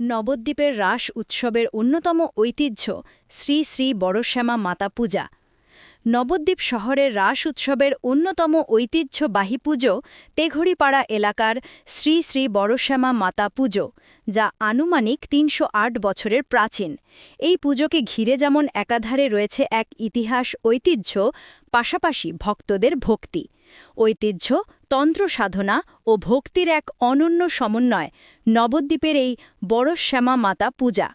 নবদ্বীপের রাস উৎসবের অন্যতম ঐতিহ্য শ্রী শ্রী বড়শ্যামা মাতা পূজা। নবদ্বীপ শহরের রাস উৎসবের অন্যতম ঐতিহ্যবাহী পুজো তেঘড়িপাড়া এলাকার শ্রী শ্রী বড়শ্যামা মাতা পুজো, যা আনুমানিক তিনশো আট বছরের প্রাচীন। এই পুজোকে ঘিরে যেমন একাধারে রয়েছে এক ইতিহাস ঐতিহ্য, পাশাপাশি ভক্তদের ভক্তি। ঐতিহ্য, তন্ত্র সাধনা ও ভক্তির এক অনন্য সমন্বয় নবদ্বীপের এই বড় শ্যামা মাতা পূজা।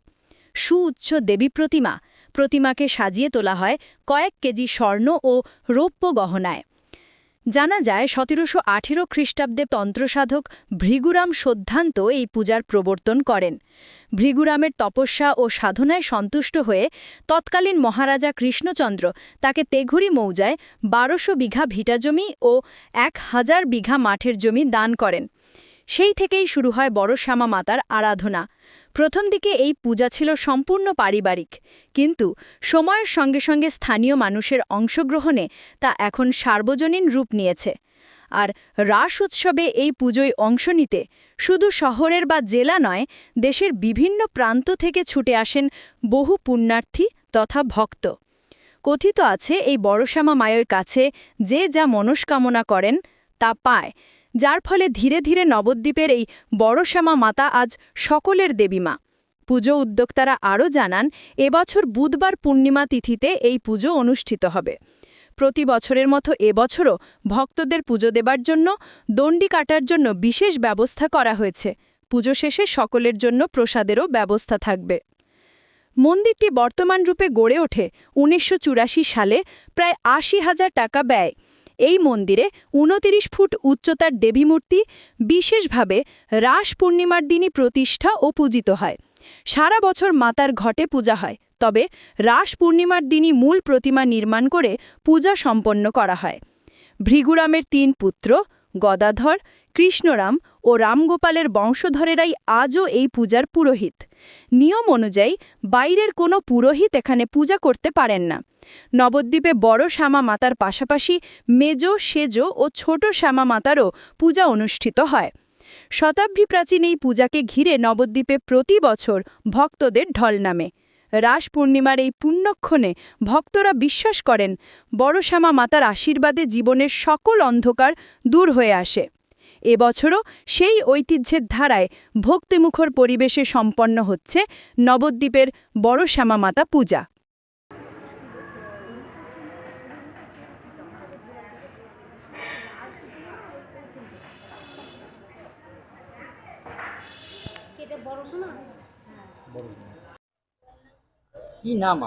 সুউচ্চ দেবী প্রতিমা, প্রতিমাকে সাজিয়ে তোলা হয় কয়েক কেজি স্বর্ণ ও রৌপ্য গহনায়। জানা যায়, সতেরোশো আঠেরো খ্রিস্টাব্দে তন্ত্রসাধক ভৃগুরাম সদ্ধান্ত এই পূজার প্রবর্তন করেন। ভৃগুরামের তপস্যা ও সাধনায় সন্তুষ্ট হয়ে তৎকালীন মহারাজা কৃষ্ণচন্দ্র তাকে তেঘুরি মৌজায় বারোশো বিঘা ভিটাজমি ও এক হাজার বিঘা মাঠের জমি দান করেন। সেই থেকেই শুরু হয় বড় শ্যামা মাতার আরাধনা। প্রথম দিকে এই পূজা ছিল সম্পূর্ণ পারিবারিক, কিন্তু সময়ের সঙ্গে সঙ্গে স্থানীয় মানুষের অংশগ্রহণে তা এখন সার্বজনীন রূপ নিয়েছে। আর রাস উৎসবে এই পুজোয় অংশ নিতে শুধু শহরের বা জেলা নয়, দেশের বিভিন্ন প্রান্ত থেকে ছুটে আসেন বহু পুণ্যার্থী তথা ভক্ত। কথিত আছে এই বড়শ্যামা মায়ের কাছে যে যা মনস্কামনা করেন তা পায়। যার ফলে ধীরে ধীরে নবদ্বীপের এই বড়শ্যামা মাতা আজ সকলের দেবীমা পুজো উদ্যোক্তারা আরও জানান, এবছর বুধবার পূর্ণিমা তিথিতে এই পুজো অনুষ্ঠিত হবে। প্রতি বছরের মতো এবছরও ভক্তদের পুজো দেবার জন্য, দণ্ডি কাটার জন্য বিশেষ ব্যবস্থা করা হয়েছে। পুজো শেষে সকলের জন্য প্রসাদেরও ব্যবস্থা থাকবে। মন্দিরটি বর্তমান রূপে গড়ে ওঠে উনিশশো চুরাশি সালে, প্রায় আশি হাজার টাকা ব্যয়। এই মন্দিরে উনতিরিশ ফুট উচ্চতার দেবীমূর্তি, বিশেষভাবে রাস পূর্ণিমার দিনই প্রতিষ্ঠা ও পূজিত হয়। সারা বছর মাতার ঘটে পূজা হয়, তবে রাস পূর্ণিমার দিনই মূল প্রতিমা নির্মাণ করে পূজা সম্পন্ন করা হয়। ভৃগুরামের তিন পুত্র, গদাধর কৃষ্ণরাম ও রামগোপালের বংশধরেরাই আজও এই পূজার পুরোহিত। নিয়ম অনুযায়ী বাইরের কোনো পুরোহিত এখানে পূজা করতে পারেন না। নবদ্বীপে বড় শ্যামা মাতার পাশাপাশি মেজ, সেজ ও ছোট শ্যামা মাতারও পূজা অনুষ্ঠিত হয়। শতাব্দী প্রাচীন এই পূজাকে ঘিরে নবদ্বীপে প্রতি বছর ভক্তদের ঢল নামে। রাস পূর্ণিমার এই পুণ্যক্ষণে ভক্তরা বিশ্বাস করেন, বড় শ্যামা মাতার আশীর্বাদে জীবনের সকল অন্ধকার দূর হয়ে আসে। এবছরও সেই ঐতিহ্যের ধারায় ভক্তিমুখর পরিবেশে সম্পন্ন হচ্ছে নবদ্বীপের বড় শ্যামা মাতা পূজা। কি নাম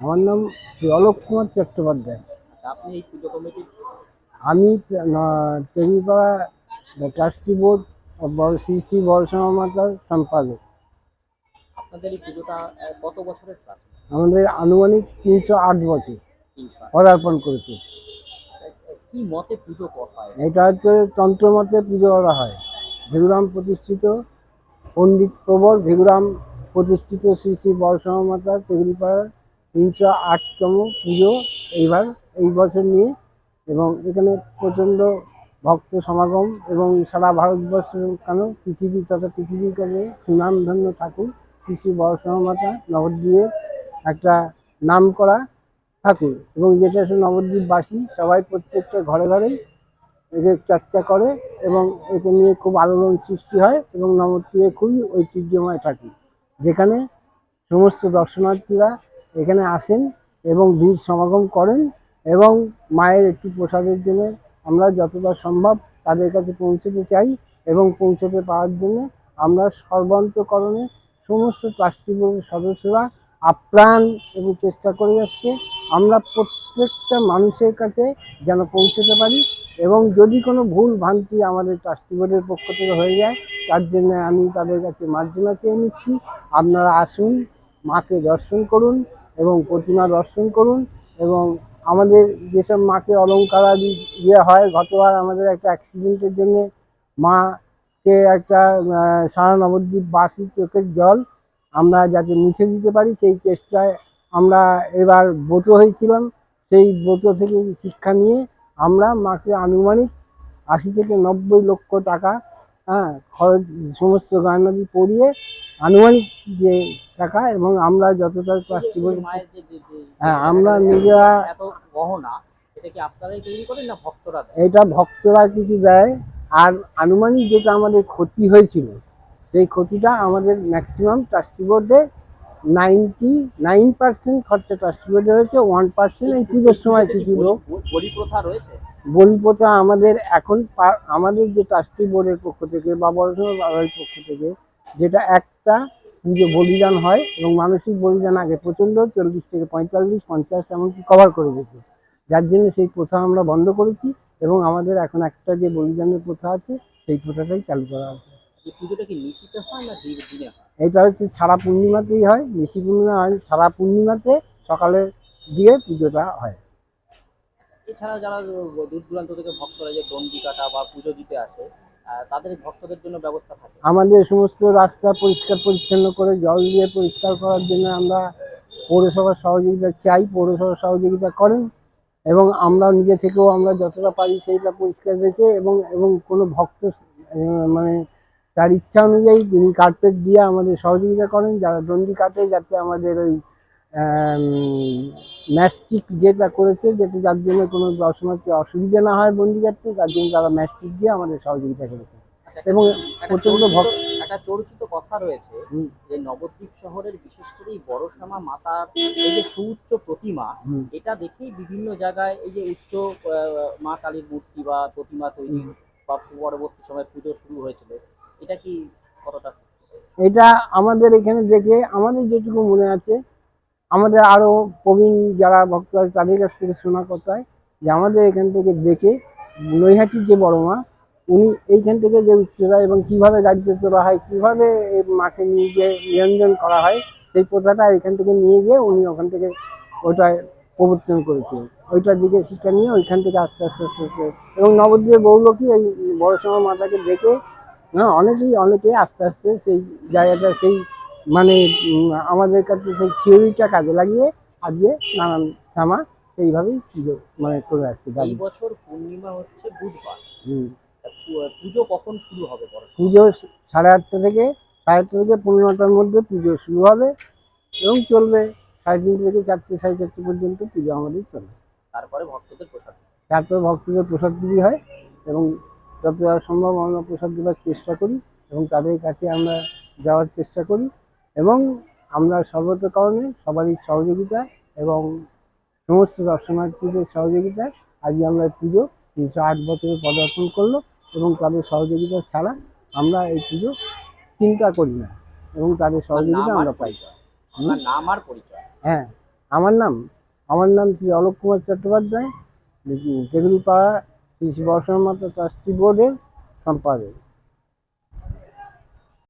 আমার নাম অলোক কুমার চট্টোপাধ্যায়। আপনি এই পুজো কমিটির আমি তেলিপাড়া ট্রাস্টি বোর্ড শ্রী শ্রী বড়শ্যামা মাতার সম্পাদক আপনাদের এই পুজোটা কত বছরের আমাদের আনুমানিক তিনশো আট বছর। পদার্পণ করেছে। কি মতে পুজো করা হয়? এটা হচ্ছে তন্ত্রমতে পুজো করা হয়। ভেগুরাম প্রতিষ্ঠিত পণ্ডিত প্রবর ভেগুরাম প্রতিষ্ঠিত শ্রী শ্রী বড়শ্যামা মাতা তেগুলিপাড়ার তিনশো আটতম পুজো এইবার এই বছর নিয়ে এবং এখানে প্রচণ্ড ভক্ত সমাগম এবং সারা ভারতবর্ষ কেন পৃথিবী তথা পৃথিবীর কাছে সুনামধন্য ঠাকুর শ্রী বড়শ্যামা মাতা নবদ্বীপে একটা নাম করা ঠাকুর এবং যেটা সে নবদ্বীপবাসী সবাই প্রত্যেকটা ঘরে ঘরেই এদের চর্চা করে এবং একে নিয়ে খুব আলোড়ন সৃষ্টি হয় এবং নবদ্বীপে খুবই ঐতিহ্যময় ঠাকুর যেখানে সমস্ত দর্শনার্থীরা এখানে আসেন এবং ভিড় সমাগম করেন এবং মায়ের একটু প্রসাদের জন্য আমরা যতটা সম্ভব তাদের কাছে পৌঁছতে চাই এবং পৌঁছতে পাওয়ার জন্য আমরা সর্বান্তকরণে সমস্ত ট্রাস্টি বোর্ডের সদস্যরা আপ্রাণ এবং চেষ্টা করে যাচ্ছে। আমরা প্রত্যেকটা মানুষের কাছে যেন পৌঁছতে পারি এবং যদি কোনো ভুল ভ্রান্তি আমাদের ট্রাস্টি বোর্ডের পক্ষ থেকে হয়ে যায়, তার জন্য আমি তাদের কাছে মার্জনা চেয়ে নিচ্ছি। আপনারা আসুন, মাকে দর্শন করুন এবং প্রতিমা দর্শন করুন এবং আমাদের যেসব মাকে অলঙ্কার আদি ইয়ে হয়, গতবার আমাদের একটা অ্যাক্সিডেন্টের জন্য মাকে একটা সারা নবদ্বীপ বাসি চোখের জল আমরা যাতে মুছে দিতে পারি, সেই চেষ্টায় আমরা এবার ব্রত হয়েছিলাম। সেই ব্রত থেকে শিক্ষা নিয়ে আমরা মাকে আনুমানিক আশি থেকে নব্বই লক্ষ টাকা হ্যাঁ খরচ সমস্ত গায়নাদি পরিয়ে আনুমানিক যে টাকা এবং আমরা যতটা যে- হ্যাঁ, আমরা নিজেরা এত গহনা এটা ভক্তরা এটা ভক্তরা কিছু দেয়। আর আনুমানিক যেটা আমাদের ক্ষতি হয়েছিল সেই ক্ষতিটা আমাদের ম্যাক্সিমাম ট্রাস্টি বোর্ডে নাইনটি নাইন পার্সেন্ট খরচা ট্রাস্টি বোর্ডে হয়েছে ওয়ান পার্সেন্ট এই পুজোর সময় কিছু লোক। বলি- বলি প্রথা রয়েছে? বলিপোতা আমাদের এখন আমাদের যে ট্রাস্টি বোর্ডের পক্ষ থেকে বা বড়সড় বাবার পক্ষ থেকে যেটা একটা পুজো বলিদান হয় এবং মানসিক বলিদান আগে প্রচণ্ড চল্লিশ থেকে পঁয়তাল্লিশ পঞ্চাশ এমনকি কভার করে দিত যার জন্য সেই প্রথা আমরা বন্ধ করেছি এবং আমাদের এখন একটা যে বলিদানের প্রথা আছে সেই প্রথাটাই চালু করা আছে। এই পুজোটা কি নিশিতে না দিনে দিনে এটা হচ্ছে সারা পূর্ণিমাতেই হয় নিশি পূর্ণিমা হয় সারা পূর্ণিমাতে সকালে দিয়ে পুজোটা হয়। এছাড়া যারা দূর দূরান্ত থেকে ভক্তরা যে দণ্ডি কাটা বা পুজো দিতে আসে তাদের ভক্তদের জন্য ব্যবস্থা থাকে। আমাদের সমস্ত রাস্তা পরিষ্কার পরিচ্ছন্ন করে জল দিয়ে পরিষ্কার করার জন্য আমরা পৌরসভার সহযোগিতা চাই, পৌরসভার সহযোগিতা করেন এবং আমরা নিজে থেকেও আমরা যতটা পারি সেইটা পরিষ্কার রেখে এবং এবং কোনো ভক্ত মানে তার ইচ্ছা অনুযায়ী তিনি কার্পেট দিয়ে আমাদের সহযোগিতা করেন, যারা দণ্ডি কাটে, যাতে আমাদের ওই ম্যাস্টিক যেটা করেছে যেটা যার জন্য কোনো দর্শনার্থী অসুবিধা না হয় বন্দি কাটতে তার জন্য তারা ম্যাস্টিক দিয়ে আমাদের সহযোগিতা করেছে। আচ্ছা, এবং একটা প্রচণ্ড ভক্ত একটা চর্চিত কথা রয়েছে যে নবদ্বীপ শহরের বিশেষ করে এই বড়শ্যামা মাতার এই যে সুউচ্চ প্রতিমা। এটা দেখেই বিভিন্ন জায়গায় এই যে উচ্চ মা কালীর মূর্তি বা প্রতিমা তৈরি বা পরবর্তী সময় পুজো শুরু হয়েছিল। এটা কি কতটা এটা আমাদের এখানে দেখে আমাদের যেটুকু মনে আছে আমাদের আরও প্রবীণ যারা ভক্ত আছে, তাদের কাছ থেকে শোনা কথায় যে আমাদের এখান থেকে দেখে নৈহাটির যে বড় মা, উনি এইখান থেকে যে উচ্চতা এবং কীভাবে গাড়িতে তোলা হয়, কীভাবে মাকে নিয়ে গিয়ে নিরঞ্জন করা হয়, সেই প্রথাটা এখান থেকে নিয়ে গিয়ে উনি ওখান থেকে ওটা প্রবর্তন করেছিলেন। ওইটার দিকে শিক্ষা নিয়ে ওইখান থেকে আস্তে আস্তে আস্তে আস্তে এবং নবদ্বীপের বৌলকী এই বড় সময় মাতাকে দেখে হ্যাঁ অনেকেই অনেকে আস্তে আস্তে সেই জায়গাটা, সেই মানে আমাদের কাছে সেই থিওরিটা কাজে লাগিয়ে আজকে নানান সামা সেইভাবেই পুজো মানে করে আসছে এই বছর পূর্ণিমা হচ্ছে বুধবার। হুম। পুজো কখন শুরু হবে পুজো সাড়ে আটটা থেকে সাড়ে আটটা থেকে পনেরো নটার মধ্যে পুজো শুরু হবে এবং চলবে। সাড়ে তিনটে থেকে চারটে সাড়ে চারটে পর্যন্ত পুজো আমাদের চলবে। তারপরে ভক্তদের প্রসাদ তারপর ভক্তদের প্রসাদ বিলি হয় এবং যতটা সম্ভব আমরা প্রসাদ দেওয়ার চেষ্টা করি এবং তাদের কাছে আমরা যাওয়ার চেষ্টা করি। এবং আমরা সর্বত কারণে সবারই সহযোগিতা এবং সমস্ত দর্শনার্থীদের সহযোগিতায় আজকে আমরা পুজো তিনশো আট বছরে পদার্পণ করল এবং তাদের সহযোগিতা ছাড়া আমরা এই পুজো চিন্তা করি না এবং তাদের সহযোগিতা আমরা পাই। নাম আর পরিচয়? হ্যাঁ আমার নাম আমার নাম শ্রী অলোক কুমার চট্টোপাধ্যায় তেগুলিপাড়া শ্রী শ্রী বর্ষণ মাতা ট্রাস্টি বোর্ডের সম্পাদক।